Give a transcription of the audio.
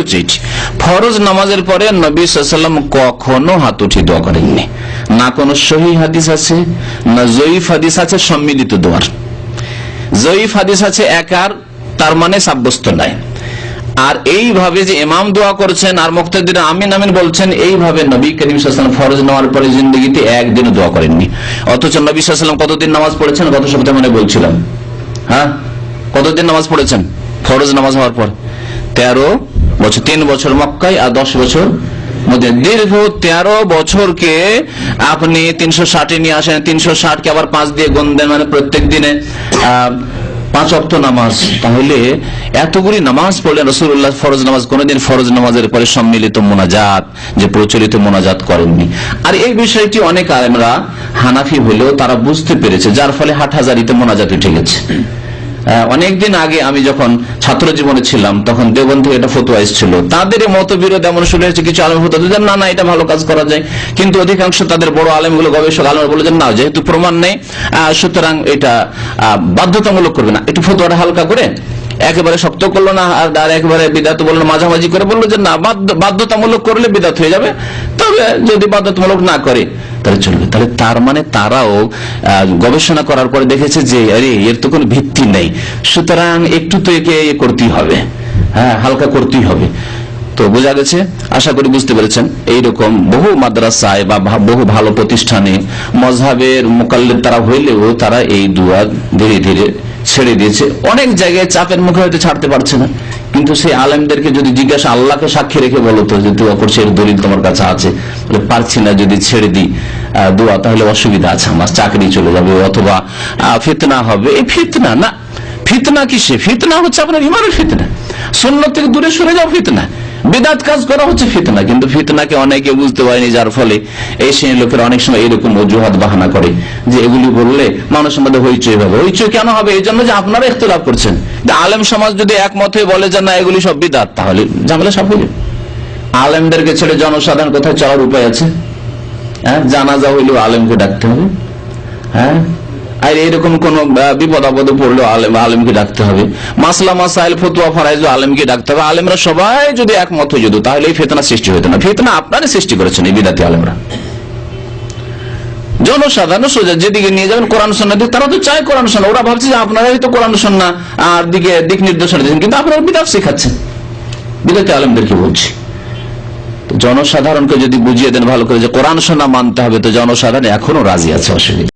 এটি। ফরজ নামাজের পরে নবী সাল্লাম কখনো হাত উঠে দোয়া করেননি। না কোনো সহি হাদিস আছে, না জয়ীফ হাদিস আছে, সম্মিলিত দোয়ার। জয়ীফ হাদিস আছে একার তার মানে সাব্যস্ত নাই। আর এইভাবে যে ইমাম দোয়া করছেন আর মুক্তাদির আমিন আমিন বলছেন, এইভাবে নবী করিম সাল্লাম ফরজ নেওয়ার পরে জিন্দগিতে একদিনও দোয়া করেননি। অথচ নবী সাল্লাম কতদিন নামাজ পড়েছেন? গত সপ্তাহে মানে বলছিলাম। হ্যাঁ? কতদিন নামাজ পড়েছেন? ফরজ নামাজ হওয়ার পর। তেরো বছর, তিন বছর মক্কায় আর দশ বছর দীর্ঘ তেরো বছরকে আপনি তিনশো ষাটে নিয়ে আসেন, তিনশো ষাটকে আবার পাঁচ দিয়ে গুণ দেন মানে প্রত্যেক দিনে পাঁচ অক্ট নামাজ। তাহলে এতগুলি নামাজ পড়লেন রসুল্লাহ ফরজ নামাজ কোনদিন ফরজ নামাজের পরে সম্মিলিত মোনাজাত, যে প্রচলিত মোনাজাত করেননি। আর এই বিষয়টি অনেক আলেমরা হানাফি হলেও তারা বুঝতে পেরেছে, যার ফলে হাট হাজারিতে মোনাজাত উঠে গেছে অনেকদিন আগে আমি যখন ছাত্র জীবনে ছিলাম তখন দেবন থেকে একটা ফতুয়া এসেছিল। তাদের মতবিরোধ এমন শুনে হয়েছে কিছু আলম দিলেন, না না এটা ভালো কাজ করা যায়। কিন্তু অধিকাংশ তাদের বড় আলেমগুলো গবেষক আলম বলে না যেহেতু প্রমাণ নেই সুতরাং এটা বাধ্যতামূলক করবে না। একটু ফতুয়াটা হালকা করে একেবারে শক্ত করল না আর একেবারে বিদাত বলল মাঝামাঝি করে বলল যে না বাধ্যতামূলক করলে বিদাত হয়ে যাবে। তবে যদি বাধ্যতামূলক না করে তাহলে চলবে। তাহলে তার মানে তারাও গবেষণা করার পরে দেখেছে যে, আরে, এর তো কোনো ভিত্তি নেই। সুতরাং একটু তো একে করতেই হবে। হ্যাঁ হালকা করতেই হবে। তো বোঝা গেছে? আশা করি বুঝতে পেরেছেন। এইরকম বহু মাদ্রাসায় বা বহু ভালো প্রতিষ্ঠানে মজহাবের মোকাল্লের তারা হইলেও তারা এই দুয়া ধীরে ধীরে ছেড়ে দিয়েছে। অনেক জায়গায় চাপের মুখে হয়তো ছাড়তে পারছে না। কিন্তু সেই আলেমদেরকে যদি জিজ্ঞাসা আল্লাহকে সাক্ষী রেখে বলতো যে দোয়া করছে, এর দলিল তোমার কাছে আছে। বলে পারছি না যদি ছেড়ে দিই দোয়া, তাহলে অসুবিধা আছে, আমার চাকরি চলে যাবে অথবা ফিতনা হবে। এই ফিতনা না, ফিতনা কিসে? ফিতনা হচ্ছে আপনার ইমানের ফিতনা। সুন্নত থেকে দূরে সরে যাও ফিতনা। বেদাত কাজ করা হচ্ছে ফিতনা, কিন্তু ফিতনাকে অনেকে বুঝতে পারেনি, যার ফলে এই শ্রেণির লোকেরা অনেক সময় এরকম অজুহাত বাহানা করে, যে এগুলি বললে মানুষের মধ্যে হইচই হবে। হইচই কেন হবে? এই জন্য যে আপনারা ইখতলাফ করছেন। আলেম সমাজ যদি একমত হয়ে বলে যে, না, এগুলি সব বিদাত, তাহলে ঝামেলা সব হয়ে যাবে। আলেমদেরকে ছেড়ে জনসাধারণ কোথায় চলার উপায় আছে? হ্যাঁ জানাজা হইলেও আলেমকে ডাকতে হবে। হ্যাঁ আর এরকম কোন বিপদ আপদে পড়লেও আলেম আলেমকে ডাকতে হবে। মাসলা মাসাইল, ফতুয়া ফরাইজ আলেমকে ডাকতে হবে। আলেমরা সবাই যদি একমত হয়ে যেত, তাহলে এই ফেতনা সৃষ্টি হতো না। ফেতনা আপনারই সৃষ্টি করেছেন এই বিদাতি আলেমরা। জনসাধারণ সোজা যেদিকে নিয়ে যাবেন কোরআন সন্না দিকে, তারা তো চায় কোরআন সন্না ওরা ভাবছে যে আপনারাই তো কোরআন সন্না আর দিকে দিক নির্দেশনা দিচ্ছেন কিন্তু আপনারা বিদাত শেখাচ্ছেন। বিদাতি আলেমদেরকে বলছি। জনসাধারণকে যদি বুঝিয়ে দেন ভালো করে যে কোরআন শোনা মানতে হবে, তো জনসাধারণ এখনও রাজি আছে অসুবিধা